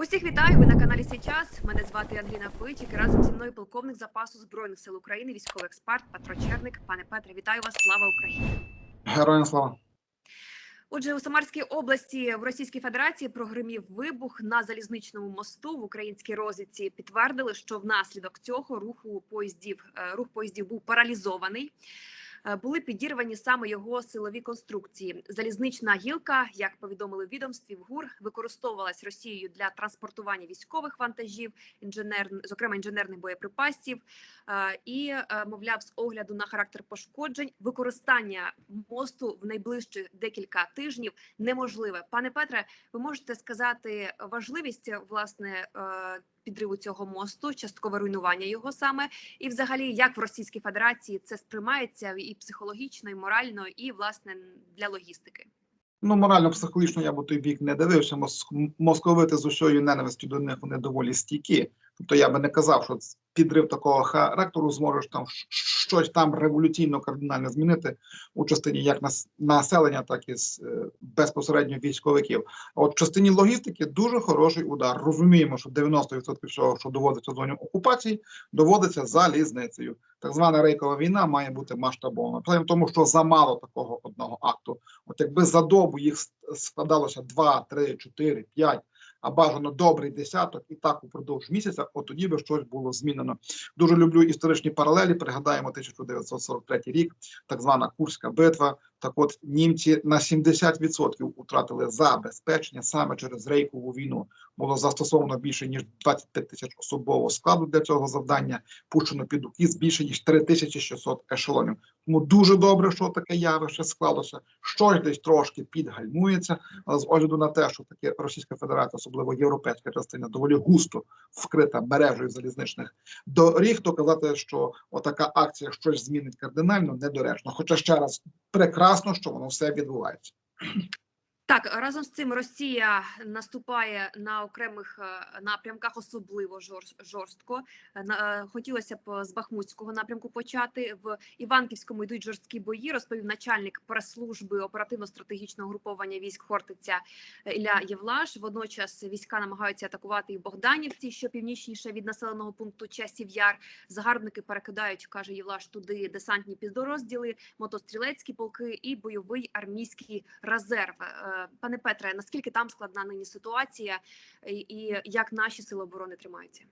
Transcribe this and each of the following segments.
Усіх вітаю. Ви на каналі Січас. Мене звати Ангеліна Пичик. Разом зі мною полковник запасу збройних сил України, військовий експерт Петро Черник. Пане Петре, вітаю вас! Слава Україні! Героям слава. Отже, у Самарській області в Російській Федерації прогримів вибух на залізничному мосту в українській розвідці. Підтвердили, що внаслідок цього руху поїздів е, рух поїздів був паралізований. Е, Були підірвані саме його силові конструкції. Залізнична гілка, як повідомили відомстві, в ГУР використовувалась Росією для транспортування військових вантажів, інженер, зокрема інженерних боєприпасів. Е, І, е, мовляв, з огляду на характер пошкоджень, використання мосту в найближчі декілька тижнів неможливе. Пане Петре, ви можете сказати важливість власне підриву цього мосту, часткове руйнування його саме, і взагалі як в Російській Федерації це сприймається і психологічно, і морально, і власне для логістики. Ну, морально-психологічно я б той бік не дивився. Моск- Московити з усією ненавистю до них вони доволі стійкі. Тобто я би не казав, що підрив такого характеру зможеш там щось там революційно кардинально змінити у частині як населення, так і е, безпосередньо військовиків. А от в частині логістики дуже хороший удар. Розуміємо, що 90% всього, що доводиться зоні окупації, доводиться залізницею. Так звана рейкова війна має бути масштабована. Проблема в тому, що замало такого одного акту. От якби за добу їх складалося 2, 3, 4, 5, а бажано добрий десяток, і так упродовж місяця, от тоді би щось було змінено. Дуже люблю історичні паралелі. Пригадаємо 1943 рік, так звана Курська битва. Так от німці на 70% втратили забезпечення саме через рейкову війну. Було застосовано більше ніж 25 тисяч особового складу для цього завдання. Пущено під укіс більше ніж 3600 ешелонів. Тому дуже добре, що таке явище склалося. Щось десь трошки підгальмується, але з огляду на те, що таке Російська Федерація, особливо європейська частина, доволі густо вкрита мережею залізничних доріг, то казати, що отака акція щось змінить кардинально, недоречно. Хоча ще раз прекрасно, що воно все відбувається. Так, разом з цим Росія наступає на окремих е, напрямках, особливо жорс- жорстко. Е, е, Хотілося б з Бахмутського напрямку почати. В Іванківському йдуть жорсткі бої, розповів начальник прес-служби оперативно-стратегічного груповання військ Хортиця Ілля Євлаш. Водночас війська намагаються атакувати і в Богданівці, що північніше від населеного пункту Часів Яр. Загарбники перекидають, каже Євлаш, туди десантні підрозділи, мотострілецькі полки і бойовий армійський резерв. Пане Петре, наскільки там складна нині ситуація, і як наші сили оборони тримаються?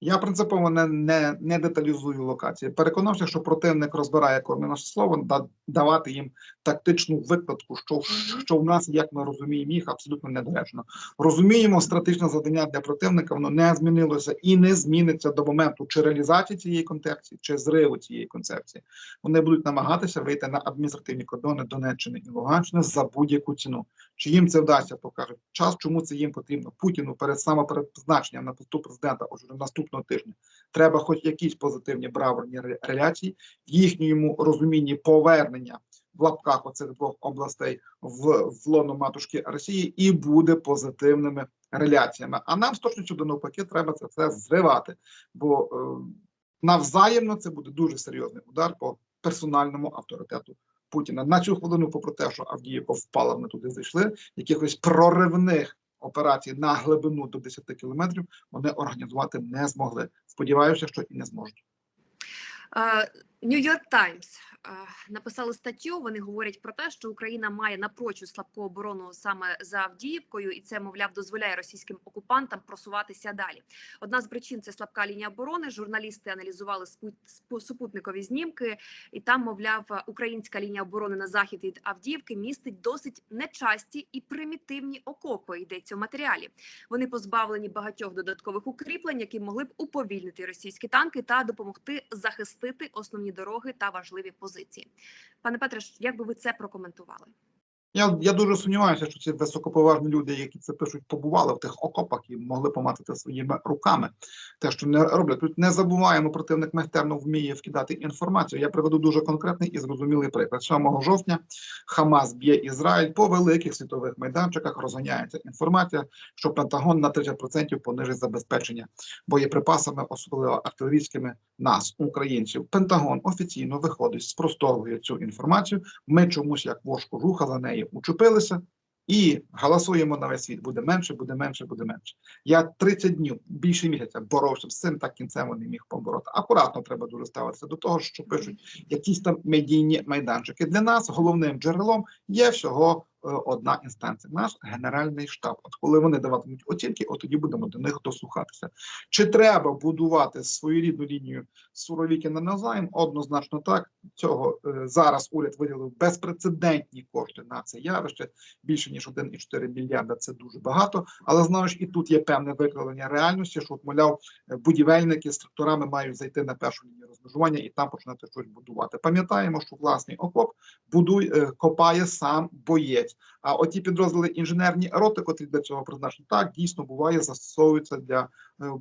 Я принципово не, не, не деталізую локації. Переконався, що противник розбирає кожне наше слово, да, давати їм тактичну викладку, що, що в нас, як ми розуміємо, їх абсолютно недоречно. Розуміємо, стратегічне завдання для противника воно не змінилося і не зміниться до моменту чи реалізації цієї концепції, чи зриву цієї концепції. Вони будуть намагатися вийти на адміністративні кордони Донеччини і Луганщини за будь-яку ціну. Чи їм це вдасться, покажуть час, чому це їм потрібно Путіну перед самопередпризначенням на посту президента уже наступного тижня. Треба хоч якісь позитивні браворні реляції в їхньому розумінні повернення в лапках оцих двох областей в, в лоно матушки Росії і буде позитивними реляціями. А нам з точністю до навпаки треба це все зривати, бо е, навзаємно це буде дуже серйозний удар по персональному авторитету Путіна. На цю хвилину, попри те, що Авдіївка впала, вони туди зайшли, якихось проривних операцій на глибину до 10 кілометрів вони організувати не змогли. Сподіваюся, що і не зможуть. Нью-Йорк Таймс написали статтю. Вони говорять про те, що Україна має напрочуд слабку оборону саме за Авдіївкою, і це, мовляв, дозволяє російським окупантам просуватися далі. Одна з причин це слабка лінія оборони. Журналісти аналізували супутникові знімки, і там, мовляв, українська лінія оборони на захід від Авдіївки містить досить нечасті і примітивні окопи. Йдеться в матеріалі. Вони позбавлені багатьох додаткових укріплень, які могли б уповільнити російські танки та допомогти захистити основні дороги та важливі позиції. Пане Петре, як би ви це прокоментували? Я, я дуже сумніваюся, що ці високоповажні люди, які це пишуть, побували в тих окопах і могли помацати своїми руками. Те, що не роблять, тут не забуваємо, противник майстерно вміє вкидати інформацію. Я приведу дуже конкретний і зрозумілий приклад. 7 жовтня Хамас б'є Ізраїль по великих світових майданчиках. Розганяється інформація, що Пентагон на 30% понижить забезпечення боєприпасами, особливо артилерійськими нас, українців. Пентагон офіційно виходить, спростовує цю інформацію. Ми чомусь як вошку жуха за неї учепилися. і голосуємо на весь світ. Буде менше, буде менше, буде менше. Я 30 днів, більше місяця боровся з цим, так кінцем не міг побороти. Акуратно треба дуже ставитися до того, що пишуть якісь там медійні майданчики. Для нас головним джерелом є всього одна інстанція, наш генеральний штаб. От коли вони даватимуть оцінки, от тоді будемо до них дослухатися. Чи треба будувати своєрідну лінію Суровіки на назайм? Однозначно так. Цього е, зараз уряд виділив безпрецедентні кошти на це явище більше ніж 1,4 мільярда. Це дуже багато. Але знаєш, і тут є певне викривлення реальності, що от, мовляв, е, будівельники з тракторами мають зайти на першу лінію розмежування і там починати щось будувати. Пам'ятаємо, що власний окоп будує е, копає сам боєць. А оті підрозділи інженерні роти, котрі для цього призначені, так дійсно буває, застосовуються для е,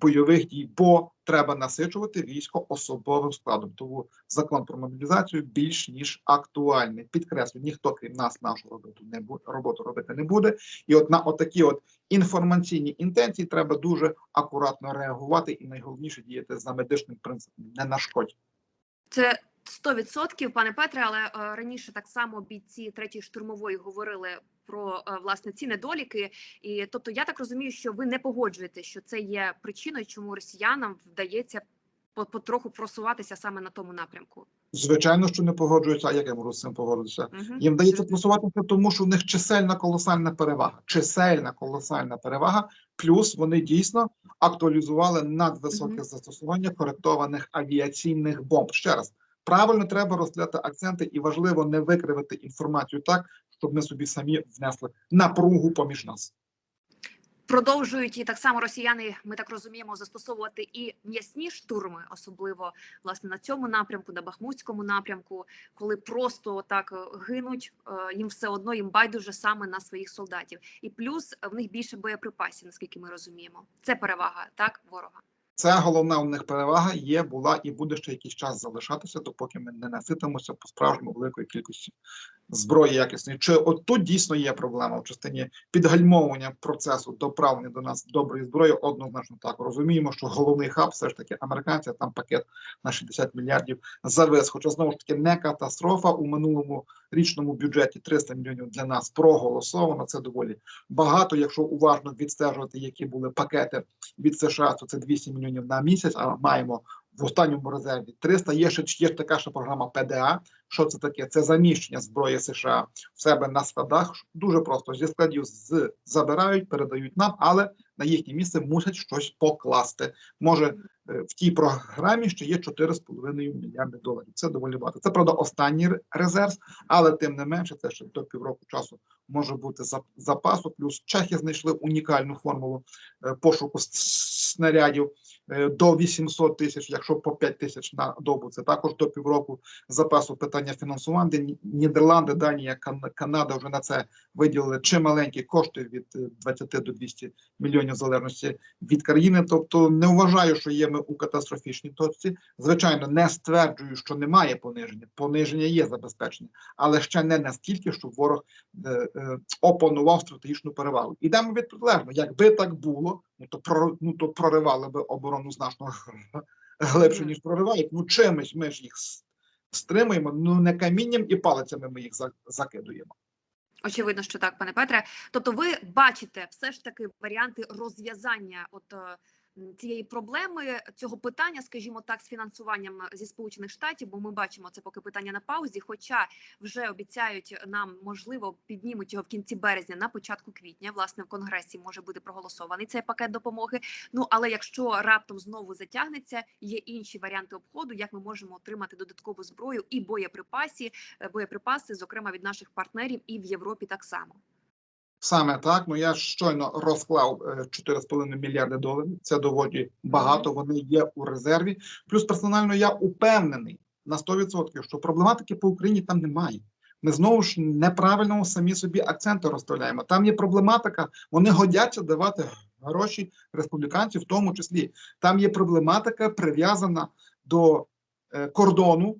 бойових дій, бо треба насичувати військо особовим складом. Тому закон про мобілізацію більш ніж актуальний. Підкреслю, ніхто крім нас нашу роботу не буде роботу робити не буде. І от на отакі от інформаційні інтенції треба дуже акуратно реагувати, і найголовніше діяти за медичним принципом, не на шкоді. Це 100%, пане Петре, але е, раніше так само бійці третьої штурмової говорили про е, власне ці недоліки. І тобто, я так розумію, що ви не погоджуєте, що це є причиною, чому росіянам вдається потроху просуватися саме на тому напрямку. Звичайно, що не погоджуються. А як я можу з цим погодитися? Мгм. Їм вдається просуватися, тому що в них чисельна колосальна перевага. Чисельна колосальна перевага. Плюс вони дійсно актуалізували надвисоке Мгм. застосування коректованих авіаційних бомб. Ще раз правильно треба розглядати акценти, і важливо не викривити інформацію так, щоб ми собі самі внесли напругу поміж нас. Продовжують і так само росіяни, ми так розуміємо, застосовувати і м'ясні штурми, особливо власне на цьому напрямку, на Бахмутському напрямку, коли просто так е, гинуть, е, їм все одно їм байдуже саме на своїх солдатів. І плюс в них більше боєприпасів, наскільки ми розуміємо. Це перевага так ворога. Це головна у них перевага є, була і буде ще якийсь час залишатися, допоки ми не наситимося по справжньому великої кількості зброї якісної. Чи от тут дійсно є проблема в частині підгальмовування процесу доправлення до нас доброї зброї? Однозначно так розуміємо, що головний хаб все ж таки американці, там пакет на 60 мільярдів завез. Хоча знову ж таки не катастрофа у минулому річному бюджеті 300 мільйонів для нас проголосовано. Це доволі багато. Якщо уважно відстежувати, які були пакети від США, то це 200 мільйонів на місяць. А маємо в останньому резерві 300. Є ще є така ж програма ПДА. Що це таке? Це заміщення зброї США в себе на складах. Дуже просто зі складів з забирають, передають нам, але на їхнє місце мусять щось покласти. Може е, в тій програмі ще є 4,5 мільярди доларів. Це доволі багато. Це правда останній резерв, але тим не менше, це ще до півроку часу може бути запасу. Плюс чехи знайшли унікальну формулу е, пошуку снарядів е, до 800 тисяч, якщо по 5 тисяч на добу. Це також до півроку запасу питання фінансування. Нідерланди, Данія, Канада вже на це виділили чималенькі кошти від е, 20 до 200 мільйонів в залежності від країни. Тобто не вважаю, що є ми у катастрофічній точці. Звичайно, не стверджую, що немає пониження. Пониження є забезпечення, але ще не настільки, щоб ворог е, е, опанував стратегічну перевагу. Ідемо від. Якби так було, ну то про ну то проривали би оборону значно глибше, ніж проривають. Ну чимось ми ж їх стримуємо. Ну не камінням і палицями ми їх закидуємо. Очевидно, що так, пане Петре. Тобто, ви бачите все ж таки варіанти розв'язання от е, цієї проблеми, цього питання, скажімо так, з фінансуванням зі сполучених штатів, бо ми бачимо це поки питання на паузі. Хоча вже обіцяють нам, можливо, піднімуть його в кінці березня, на початку квітня. Власне, в конгресі може бути проголосований цей пакет допомоги. Ну але якщо раптом знову затягнеться, є інші варіанти обходу, як ми можемо отримати додаткову зброю і боєприпасі, е, боєприпаси, зокрема від наших партнерів, і в Європі так само. Саме так. Ну я щойно розклав е, 4,5 мільярди доларів. Це доволі багато. Вони є у резерві. Плюс персонально я упевнений на 100%, що проблематики по Україні там немає. Ми знову ж неправильно самі собі акценти розставляємо. Там є проблематика, вони годяться давати гроші республіканців, в тому числі. Там є проблематика прив'язана до е, кордону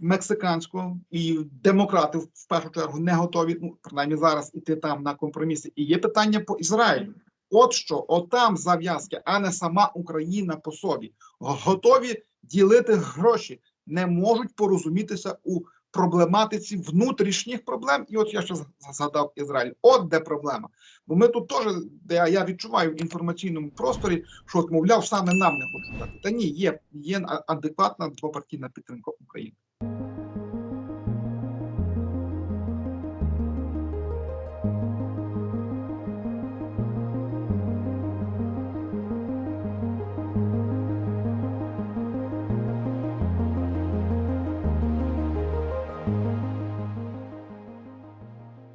мексиканського, і демократи в першу чергу не готові, ну принаймні зараз іти там на компроміси. І є питання по Ізраїлю. От що, от там зав'язки, а не сама Україна по собі. Готові ділити гроші, не можуть порозумітися у проблематиці внутрішніх проблем. І от я ще згадав Ізраїль. От де проблема. Бо ми тут теж, я- відчуваю в інформаційному просторі, що мовляв, саме нам не хочуть дати. Та ні, є, є адекватна двопартійна підтримка України.